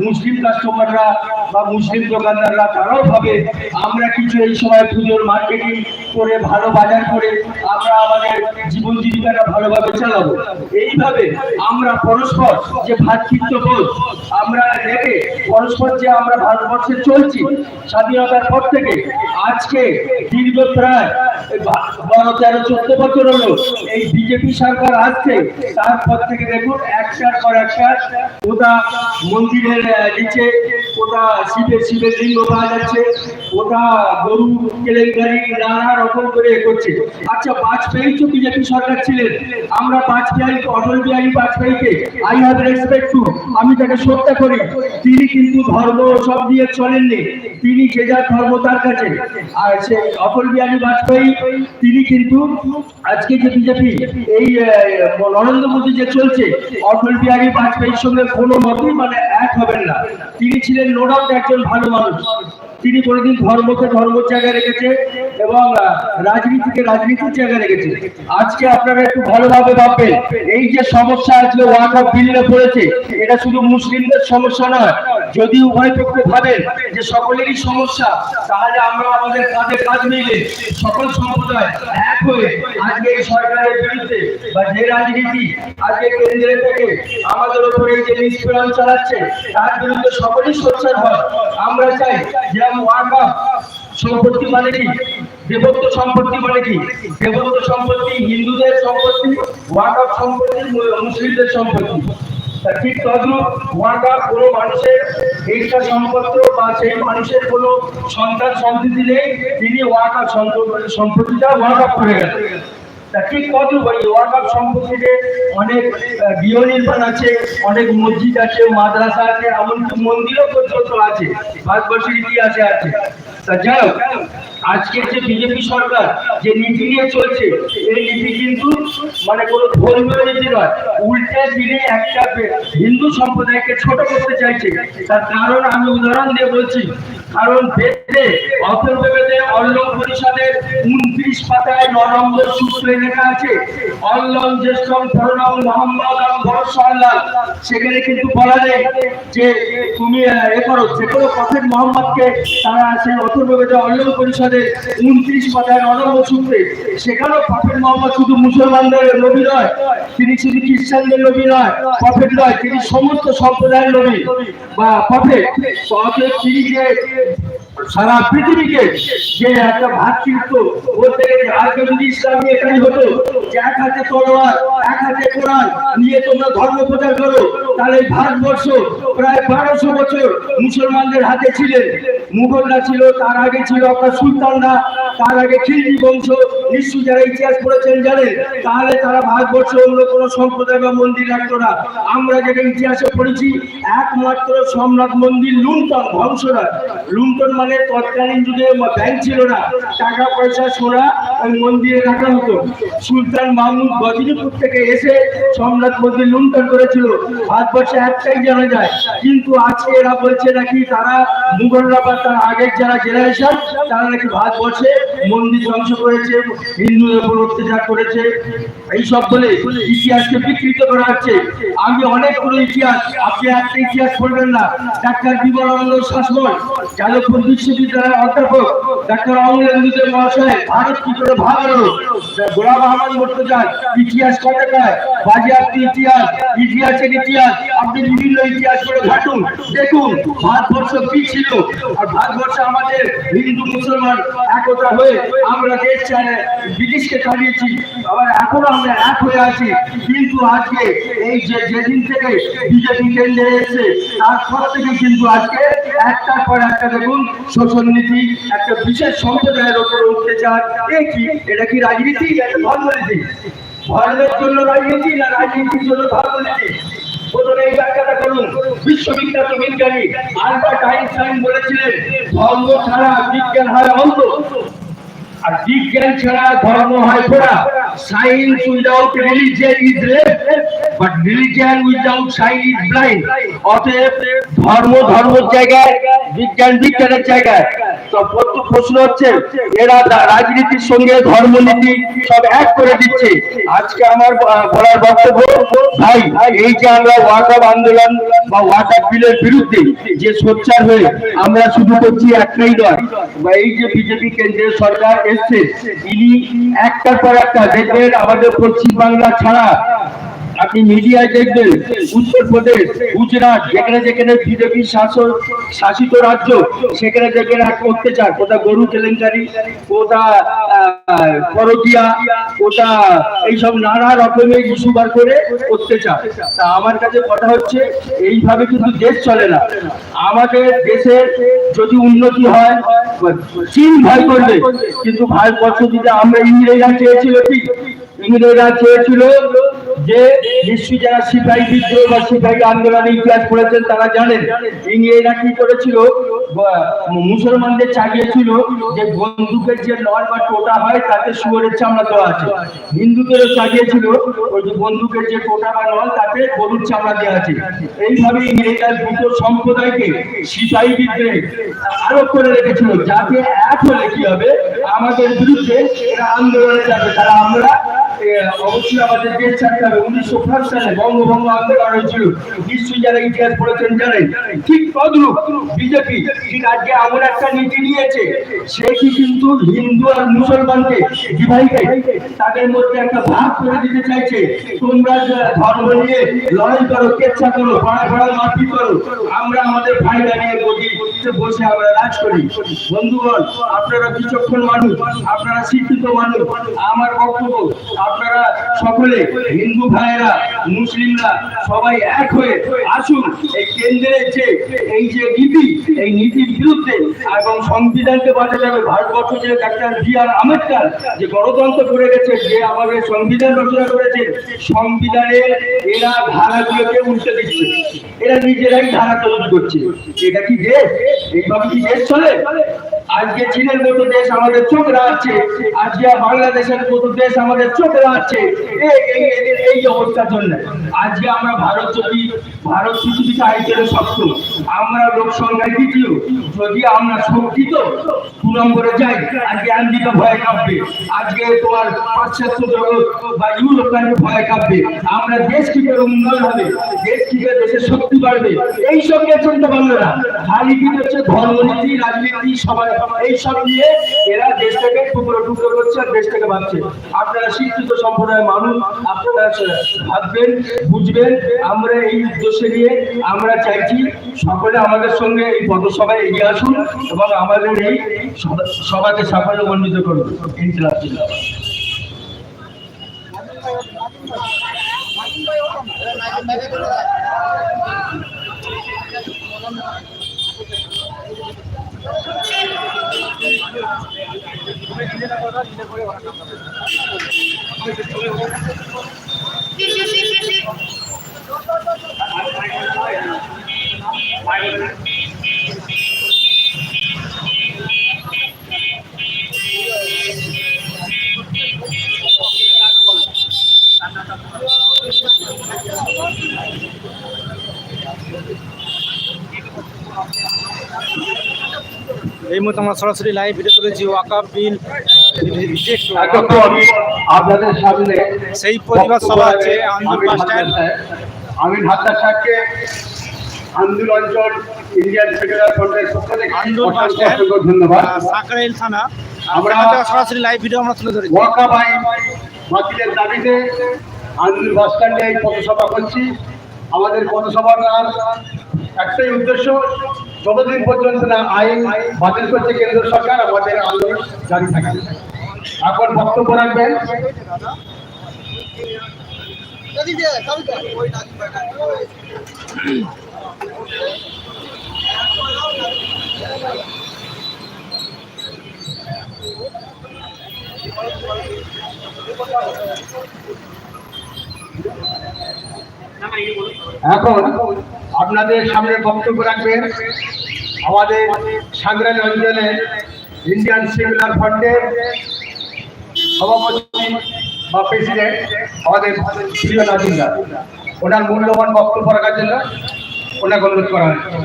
মুসলিম কাস্টমাররা বা মুসলিম দোকানদাররা তারাও ভাবে, আমরা কিছু এই সময় পুজোর মার্কেটিং করে ভালো বাজার করে আমরা আমাদের জীবন জীবিকাটা ভালোভাবে চালাবো। এইভাবে আমরা পরস্পর যে ভ্রাতৃত্ব বোধ, আমরা রেখে পরস্পর যে আমরা ভারতবর্ষে চলছি, স্বাধীনতার পর থেকে আজকে দীর্ঘ প্রায় বারো, তেরো, চোদ্দ বছর হলো এই বিজেপি সরকার আসছে, তারপর থেকে দেখুন একটার পর একটা ওটা মন্দিরের নিচে ওটা শিবের শিবের লিঙ্গ পাওয়া যাচ্ছে, ওটা গরু, কেলেঙ্কারি, নানা রকম করে এ করছে। আচ্ছা বাজপেয়ী তো বিজেপি সরকার ছিলেন। আমরা বাজপেয়ী অটল বিহারী বাজপেয়ীকে আই হ্যাভ রেসপেক্ট টু আমি তাকে শ্রদ্ধা করি। তিনি কিন্তু ধর্ম সব দিয়ে চলেননি। তিনি যে যার ধর্ম তার কাছে। আর সেই অটল বিহারী বাজপেয়ী, তিনি কিন্তু আজকে যে বিজেপি, এই নরেন্দ্র মোদী যে চলছে, অটল বিহারী বাজপেয়ীর সঙ্গে কোনো মতেই মানে এক হবেন না। তিনি ছিলেন নো ডাউট একজন ভালো মানুষ। তিনি কোনোদিন ধর্মকে ধর্ম জায়গায় রেখেছে এবং রাজনীতিকে রাজনীতির জায়গায় রেখেছে। আজকে আপনারা একটু ভালোভাবে ভাববেন, এই যে সমস্যা আজকে ওয়াক অফ বিলে পড়েছে, এটা শুধু মুসলিমদের সমস্যা নয় যদি উভয় পক্ষ ভাবেন যে সকলেরই সমস্যা, তাহলে আমরা আমাদের কাঁধে কাঁধ মিলে সকল সম্প্রদায় এক হয়ে আজকে সরকারের বিরুদ্ধে বা যে রাজনীতি আজকে কেন্দ্রে থেকে আমাদের উপরে যে নিষ্পীড়ন চালাচ্ছে, তার বিরুদ্ধে সকলেই সোচ্চার হয়। আমরা চাই যে ওয়াকা সম্পত্তি মানে কি দেবত্ব সম্পত্তি মানে কি দেবত্ব সম্পত্তি হিন্দুদের সম্পত্তি ওয়াকাফ সম্পত্তি, মুসলিমদের সম্পত্তি। ঠিক তদ্রুপ ওয়াকাফ কোনো মানুষের এইটা সম্পত্ত বা সেই মানুষের কোনো সন্তান সন্ততি নেই, তিনি সম্পত্তি সম্পত্তিটা ওয়াকাফ করে তা ঠিক কত ওই ওয়াকাফ সম্পত্তিতে অনেক গৃহ নির্মাণ আছে, অনেক মসজিদ আছে, মাদ্রাসা আছে, এমনকি মন্দিরও পর্যন্ত আছে, ভারতবর্ষের ইতিহাসে আছে। তা যাই হোক আজকের যে বিজেপি সরকার যে নীতি নিয়ে চলছে, এই নীতি কিন্তু মানে কোনো ধর্মীয় নীতি নয়, উল্টে দিনে একটা হিন্দু সম্প্রদায়কে ছোট করতে চাইছে। তার কারণ আমি উদাহরণ দিয়ে বলছি, কারণ বেদে অথর্ব বেদে অল্লম পরিষদের উনত্রিশ পাতায় ন নম্বর সূত্রে লেখা আছে অল্লম জ্যেষ্ঠম প্রণম মোহাম্মদ বরসাল্লাহ সেখানে কিন্তু বলা নেই যে তুমি এ করো, যে কোনো প্রফেট মোহাম্মদকে তারা আছে অথর্ব বেদে অল্লম পরিষদের উনত্রিশ পাতায় ন নম্বর সূত্রে। সেখানেও প্রফেট মোহাম্মদ শুধু মুসলমানদের নবী নয়, তিনি শুধু খ্রিস্টানদের নবী নয় প্রফেট নয়, তিনি সমস্ত সম্প্রদায়ের নবী। বা প্রফেট তিনি যে সারা পৃথিবীকে যে একটা ভাতৃত্ব বলতে গেলে আজকে যদি ইসলামী এখানে হতো, যে এক হাতে তলোয়ার, এক হাতে কোরআন নিয়ে তোমরা ধর্ম প্রচার করো, তাহলে ভারতবর্ষ প্রায় বারোশো বছর মুসলমানদের হাতে ছিলেন। মুঘলরা ছিল, তার আগে ছিল আপনার সুলতানরা তার আগে খিলজি বংশ নিশ্চয় যারা ইতিহাস পড়েছেন জানেন, তাহলে তারা ভারতবর্ষ অন্য কোনো সম্প্রদায় বা মন্দির রাখতো না। আমরা যেটা ইতিহাসে পড়েছি, একমাত্র সম্রাট মন্দির লুণ্ঠন ধ্বংস নয় লুণ্ঠন মানে তৎকালীন যুগে ব্যাংক ছিল না। টাকা, পয়সা, সোনা ওই মন্দিরে রাখা হতো। সুলতান মাহমুদ গজনীপুর থেকে এসে সম্রাট মন্দির লুণ্ঠন করেছিল। ভারতবর্ষে একটাই জানা যায়, কিন্তু আজকে এরা বলছে নাকি তারা মুঘলরা বা তার আগের যারা জেনারেশন তারা নাকি ভারতবর্ষে মন্দির ধ্বংস করেছে, হিন্দুদের উপর অত্যাচার করেছে। এইসব বলে ইতিহাসকে বিকৃত করা হচ্ছে। আমি অনেকগুলো ইতিহাস আপনি একটা ইতিহাস পড়বেন না। ডাক্তার বিমলানন্দ শাসমল, যাদবপুর বিশ্ববিদ্যালয়ের অধ্যাপক। ডাক্তার অমলেন্দু মহাশয়, ভারত কি করে ভাগ হলো গোলাম আহমদ মুর্তজার ইতিহাস কতটায় বাজেয়াপ্তি ইতিহাস, ইতিহাসের ইতিহাস। আপনি বিভিন্ন ইতিহাস করে ঘাটুন, দেখুন, ভারতবর্ষ কি ছিল। আর ভারতবর্ষে আমাদের হিন্দু, মুসলমান একতা হয়ে আমরা দেশ ছেড়ে ব্রিটিশকে তাড়িয়েছি আবার এখনও আমরা এক হয়ে আছি। কিন্তু আজকে এই যে যেদিন থেকে বিজেপি কেন্দ্রে এসেছে, তারপর থেকে কিন্তু আজকে একটার পর একটা দেখুন, শোষণ নীতি, একটা বিশেষ সম্প্রদায়ের ওপর অত্যাচার। এ কি? এটা কি রাজনীতি? ধর্মনীতি। ধর্মের জন্য রাজনীতি না রাজনীতির জন্য ধর্মনীতি? প্রথমে এই ব্যাখ্যাটা করুন। বিশ্ববিখ্যাত বিজ্ঞানী আলবার্ট আইনস্টাইন বলেছিলেন ধর্ম ছাড়া বিজ্ঞান হারা অন্ধ। আর বিজ্ঞান ছাড়া ধর্ম হয় science without religion is left but religion without is blind অতএব ধর্ম জায়গায়, বিজ্ঞান বিজ্ঞানের জায়গায়। তো প্রথম প্রশ্ন হচ্ছে, এরা রাজনীতির সঙ্গে ধর্মনীতি সব এক করে দিচ্ছে। আজকে আমার বলার বক্তব্য, ভাই, এই যে আমরা ওয়াকাব আন্দোলন বা ওয়াকাব বিলের বিরুদ্ধে যে সোচ্চার হয়ে আমরা শুধু করছি একটাই নয়, বা এই যে বিজেপি কেন্দ্রীয় সরকার এসছে। ইনি একটার পর একটা দেখবেন আমাদের পশ্চিমবাংলা ছাড়া। আপনি মিডিয়ায় দেখবেন, উত্তরপ্রদেশ, গুজরাট, যেখানে যেখানে বিজেপি শাসন শাসিত রাজ্য, সেখানে যেখানে এক অত্যাচার, কোথা গরু কেলেঙ্কারি, কোথা পরকিয়া, কোথা এইসব নানা রকমের ইস্যু বার করে অত্যাচার। তা আমার কাছে কথা হচ্ছে, এইভাবে কিন্তু দেশ চলে না। আমাদের দেশের যদি উন্নতি হয় চীন ভয় করবে। কিন্তু ভারতবর্ষ যদি আমরা ইংরেজরা চেয়েছিল কি? ইংরেজরা চেয়েছিল যে নিশ্চয়ই যারা সিপাহী বিদ্রোহ বা সিপাহী আন্দোলনে ইতিহাস পড়েছেন তারা জানেন, ইংরেজরা কি করেছিল? মুসলমানদের চাগিয়েছিল যে বন্দুকের যে নয় বা টোটা হয়, তাতে শুয়োরের চামড়া দেওয়া আছে। হিন্দুদেরও চাগিয়েছিল ওই যে বন্দুকের যে টোটা বা নল তাতে গরুর চামড়া দেওয়া আছে। এইভাবে ইংরেজরা দুটো সম্প্রদায়কে সিপাহী বিদ্রোহে আরোপ করে রেখেছিল। যাতে এক হলে কি হবে? আমাদের বিরুদ্ধে এরা আন্দোলনে যাবে। তারা আমরা অবশ্যই আমাদের দেশ ছাড়তে হবে। উনিশশো পাঁচ সালে বঙ্গভঙ্গ আন্দোলন হয়েছিল। নিশ্চয়ই যারা ইতিহাস পড়েছেন জানেন, ঠিক বিজেপি ঠিক আজকে এমন একটা নীতি নিয়েছে সে কি কিন্তু হিন্দু আর মুসলমানকে ডিভাইডে তাদের মধ্যে একটা ভাগ করে দিতে চাইছে, তোমরা ধর্ম নিয়ে লড়াই করো, কেচ্ছা করো পাড়া পাড়া মারপিট করো, আমরা আমাদের ভাইরা নিয়ে বসি বসে আমরা রাজ করি। বন্ধুগণ, আপনারা বিচক্ষণ মানুষ, আপনারা শিক্ষিত মানুষ, আমার বক্তব্য, আপনারা সকলে হিন্দু ভাইয়েরা, মুসলিমরা সবাই এক হয়ে আসুন এই কেন্দ্রের যে, এই যে নীতি, এই নীতির বিরুদ্ধে এবং সংবিধানকে বাঁচা যাবে ভারতবর্ষ যে ডাক্তার বি আর আম্বেদকর যে গণতন্ত্র করে গেছে, যে আমাদের সংবিধান রচনা করেছে, সংবিধানের এরা ধারাগুলোকে উল্টে দিচ্ছে। এরা নিজেরাই ধারা তৈরি করছে। এটা কি দেশ? আজকে চীনের মতো দেশ আমাদের চোখ রাখছে, আজকে বাংলাদেশের মতো দেশ আমাদের চোখ রাখছে। এই অবস্থার জন্য। আজকে আমরা ভারত যদি, ভারত পৃথিবীতে সপ্তম আমরা লোক সংখ্যায় দ্বিতীয়। যদি আমরা শঙ্কিত দু নম্বরে যাই, আজকে আমেরিকা ভয় কাঁপবে। আজকে তোমার পাশ্চাত্য জগৎ বা ইউরোপ ভয় কাঁপবে। আমরা দেশ কি করে উন্নয়ন হবে, দেশ কি করে দেশের শক্তি বাড়বে, এই সব চিন্তা ভাবনা না। খালি হচ্ছে ধর্মনীতি, রাজনীতি সবাই এইসব নিয়ে এরা দেশটাকে টুকরো টুকরো করছে আর দেশটাকে ভাবছে। আপনারা শিক্ষিত সম্প্রদায়ের মানুষ, আপনারা ভাববেন, বুঝবেন, আমরা এই উদ্দেশ্যে নিয়ে আমরা চাইছি সকলে আমাদের সঙ্গে এই পথসভায় এগিয়ে আসুন এবং আমাদের এই সভা- সভাকে সাফল্য মণ্ডিত করুন ইনকলাব জিন্দাবাদ। এই মুহূর্তে আমরা সরাসরি লাইভ ভিডিও তুলেছি ওয়াকাপ বিল আপনাদের সামনে সেই প্রতিবাদ সভা আছে আন্দুল বাস আমি ঢাকা সাহেবকে আন্দুল অঞ্চল ইন্ডিয়ান ফ্রন্টের পক্ষ থেকে আন্দুল বাস অসংখ্য ধন্যবাদ। সাকরাইল থানা। আমরা- সরাসরি লাইভ ভিডিও আমরা তুলে ধরেছি। ওয়াকা ভাই দাবিতে আন্দুল বাস স্ট্যান্ডে এই পথসভা করছি। আমাদের পথসভার একটাই উদ্দেশ্য, যতদিন পর্যন্ত না আইন বাতিল করছে কেন্দ্র সরকার, আমাদের আন্দোলন জারি থাকে এখন বক্তব্য রাখবেন। এখন আপনাদের সামনে বক্তব্য রাখবেন আমাদের সাংগ্রামী অঞ্চলে ইন্ডিয়ান সেকুলার ফ্রন্টের সভাপতি বা প্রেসিডেন্ট আমাদের প্রিয় ওনার মূল্যবান বক্তব্য রাখার জন্য ওনাকে অনুরোধ করা হয়েছে।